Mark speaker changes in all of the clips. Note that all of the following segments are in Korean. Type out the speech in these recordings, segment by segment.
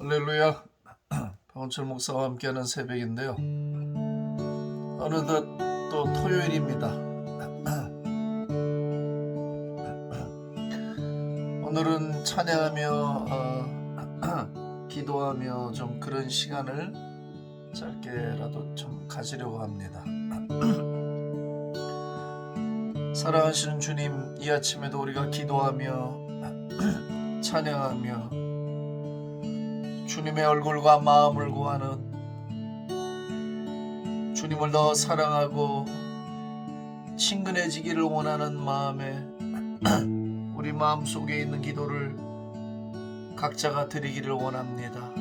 Speaker 1: 할렐루야. 박원철 목사와 함께하는 새벽인데요. 어느덧 또 토요일입니다. 오늘은 찬양하며 어, 기도하며 좀 그런 시간을 짧게라도 좀 가지려고 합니다. 사랑하시는 주님, 이 아침에도 우리가 기도하며 찬양하며 주님의 얼굴과 마음을 구하는 주님을 더 사랑하고 친근해지기를 원하는 마음에 우리 마음 속에 있는 기도를 각자가 드리기를 원합니다.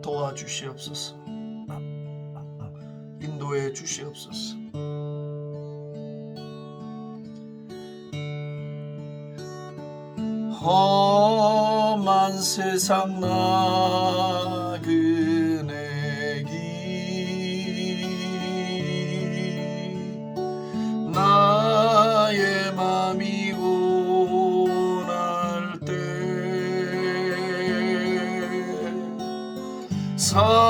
Speaker 1: 도와주시옵소서. 인도해 주시옵소서. 험 한 세상 나그네 길 나의 맘이 원할 때사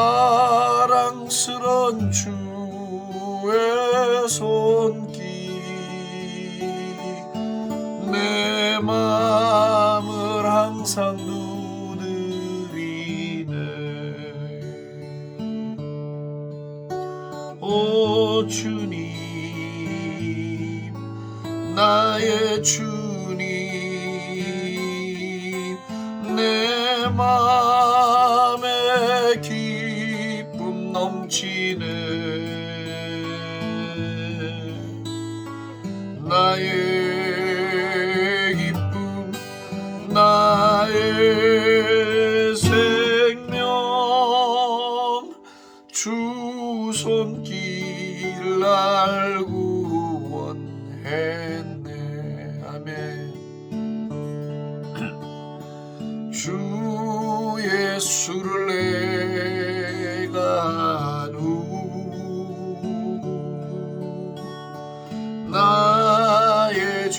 Speaker 1: 오 주님 나의 주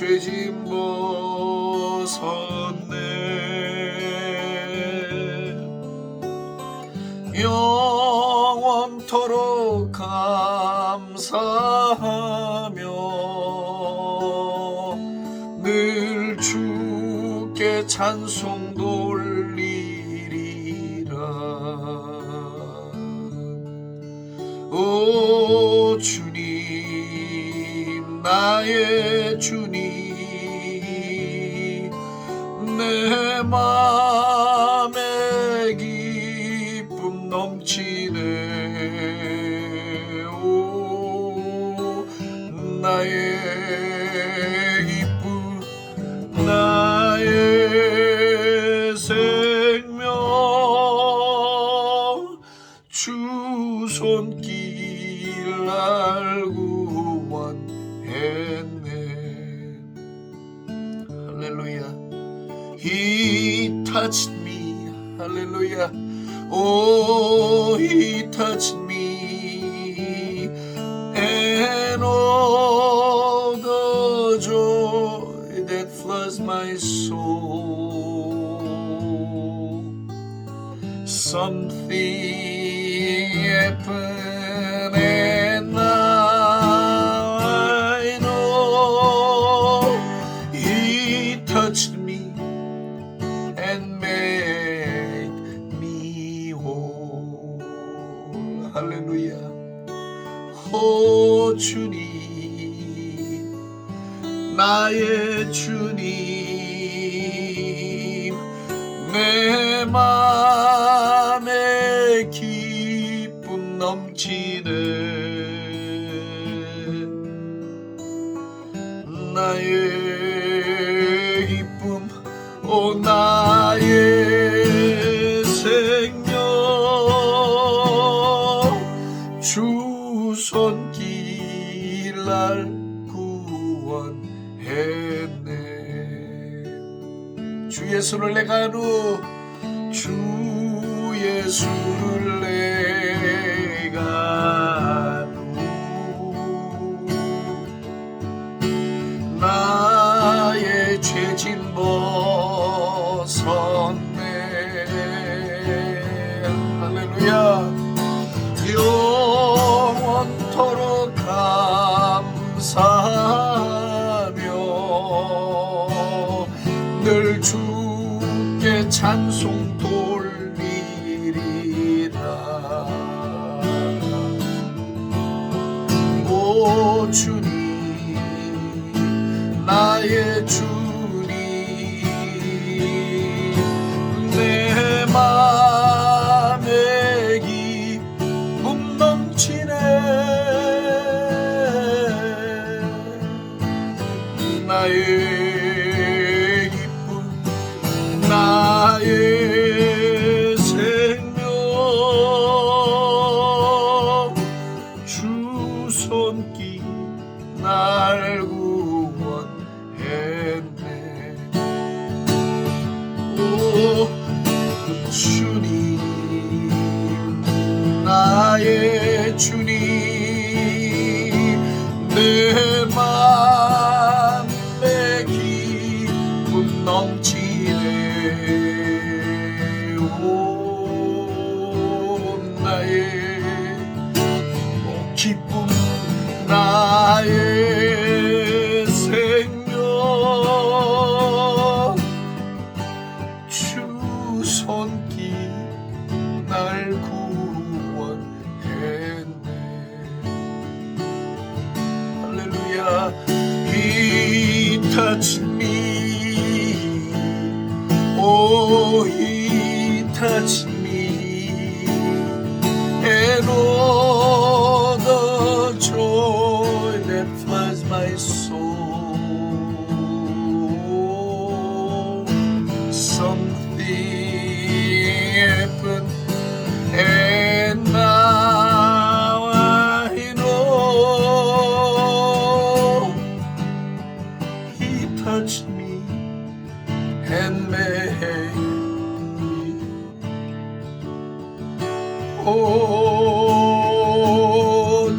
Speaker 1: 죄짐 벗었네. 영원토록 감사하며 늘 주께 찬송 돌리리라. 오 주님 나의 손길 알고 원했네 할렐루야 He touched me 할렐루야 Oh he touched 할렐루야. 오 주님. 나의 주님 나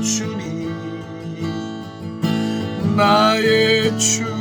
Speaker 1: 주님. 나의 주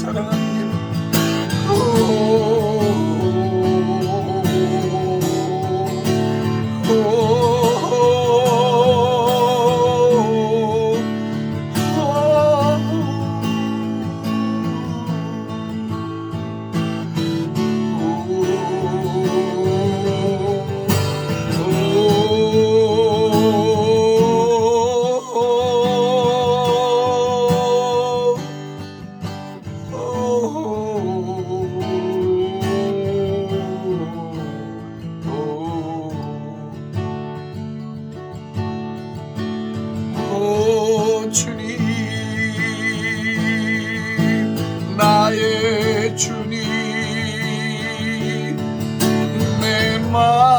Speaker 1: Sarap. one.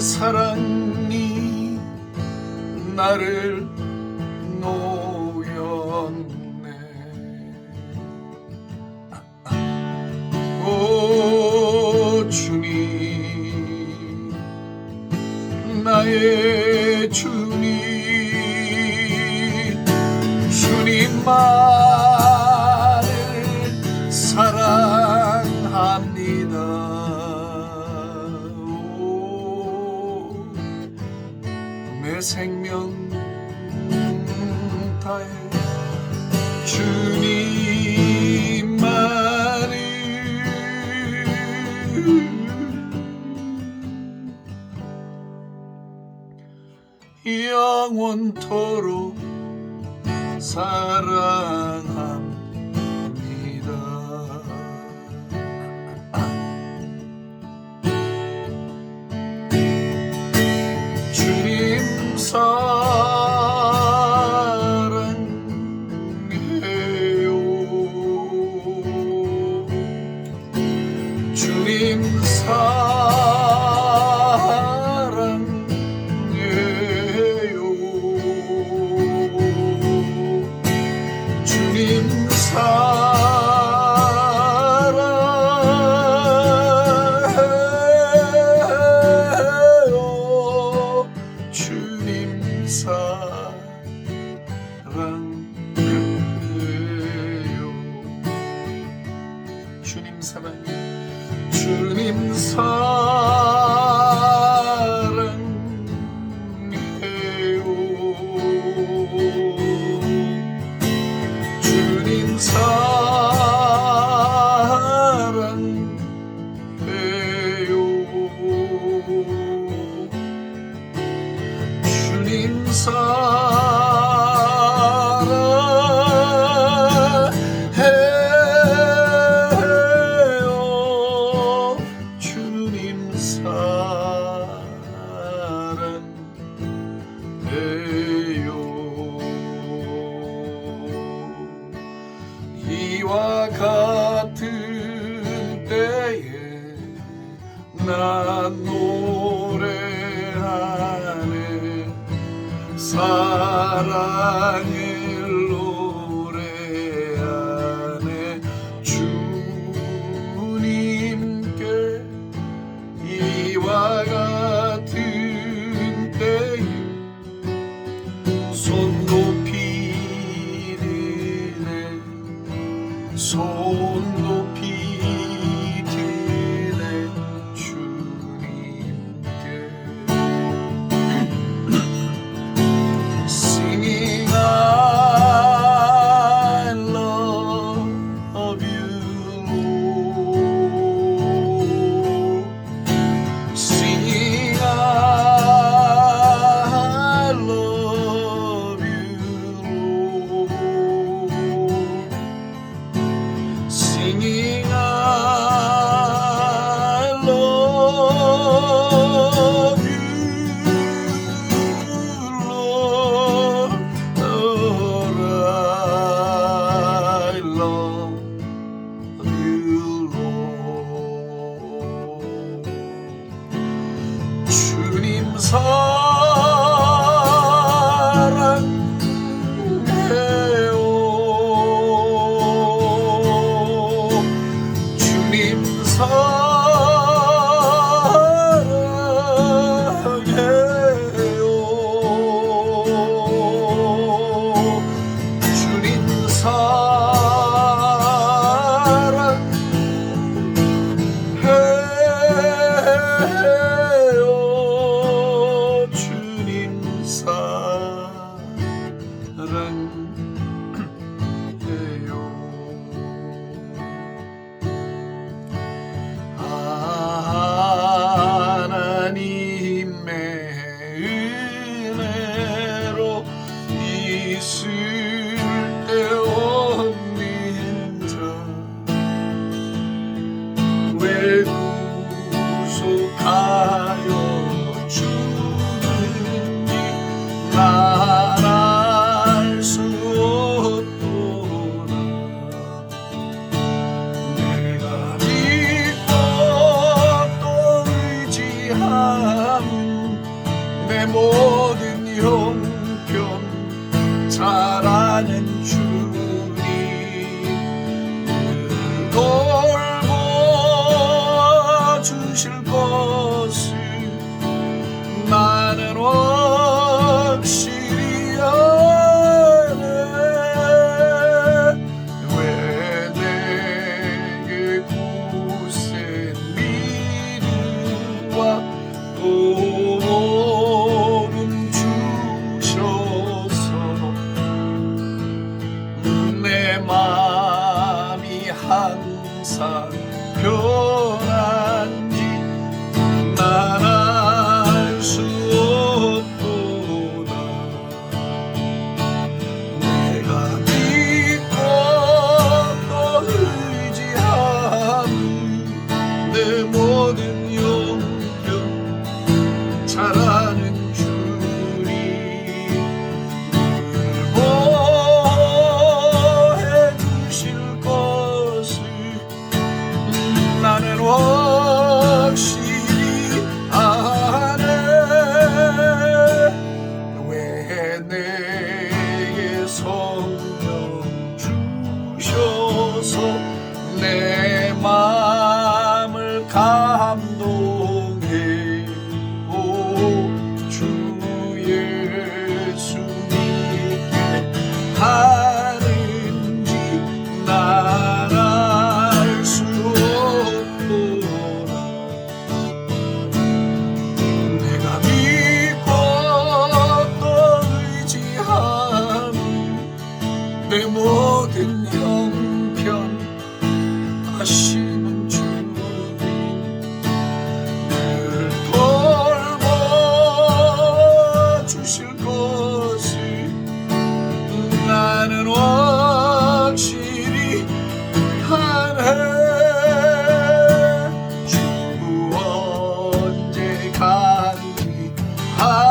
Speaker 1: 사랑이 나를 놓 영원토록 사랑합니다. 사랑 주님 사랑 주님 사랑 같은 때에 나 노래하네 사랑이 sun. Oh. Oh.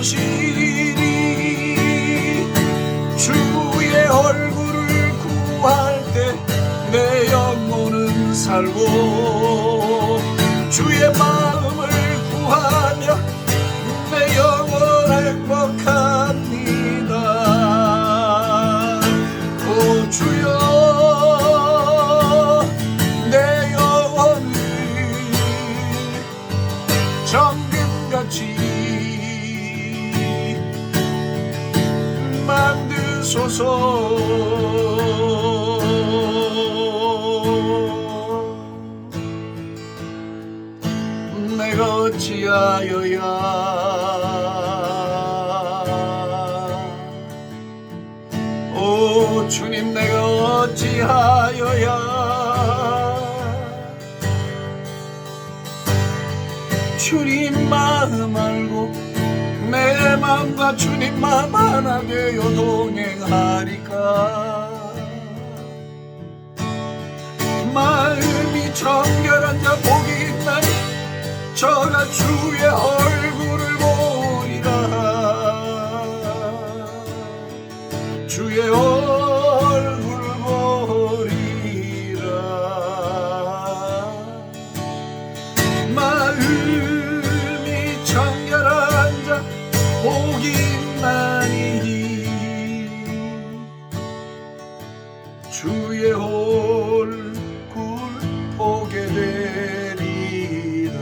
Speaker 1: 것이니 주의 얼굴을 구할 때 내 영혼은 살고 주의 마음을 구하며 만드소서. 내가 어찌하여야? 오 주님 내가 어찌하여야? 주님 마음과 주님 마음 하나 되어 동행하리까? 마음이 정결한 자 복이 있나니 저가 주의 얼 주의 얼굴 보게 되리라.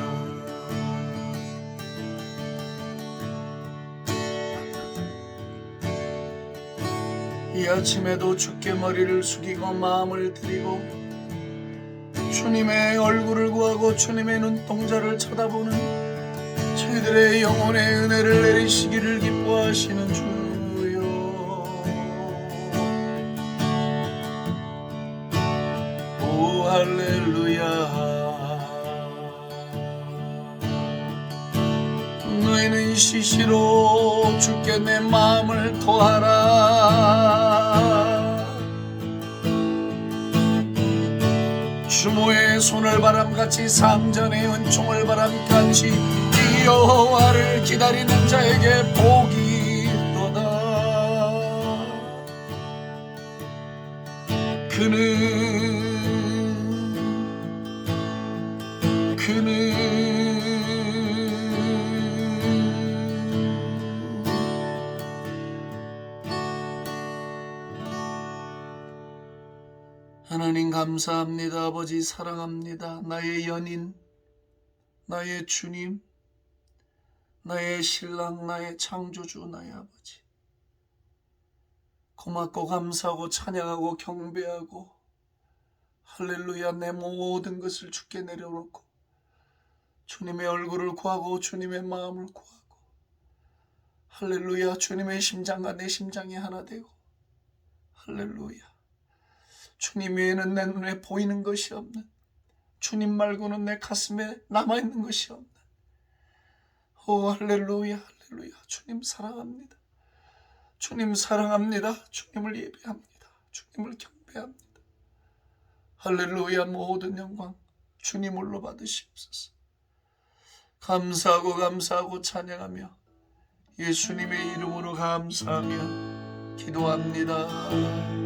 Speaker 1: 이 아침에도 주께 머리를 숙이고 마음을 드리고 주님의 얼굴을 구하고 주님의 눈동자를 쳐다보는 저희들의 영혼의 은혜를 내리시기를 기뻐하시는 주 너희는 시시로 주께 내 마음을 토하라. 주모의 손을 바람같이 상전의 은총을 바람같이 이 여호와를 기다리는 자에게 복이 있도다. 그는 감사합니다. 아버지 사랑합니다. 나의 연인, 나의 주님, 나의 신랑, 나의 창조주, 나의 아버지. 고맙고 감사하고 찬양하고 경배하고 할렐루야 내 모든 것을 주께 내려놓고 주님의 얼굴을 구하고 주님의 마음을 구하고 할렐루야 주님의 심장과 내 심장이 하나 되고 할렐루야 주님 외에는 내 눈에 보이는 것이 없는 주님 말고는 내 가슴에 남아있는 것이 없는. 오 할렐루야 할렐루야. 주님 사랑합니다. 주님 사랑합니다. 주님을 예배합니다. 주님을 경배합니다. 할렐루야 모든 영광 주님을로 받으시옵소서. 감사하고 감사하고 찬양하며 예수님의 이름으로 감사하며 기도합니다.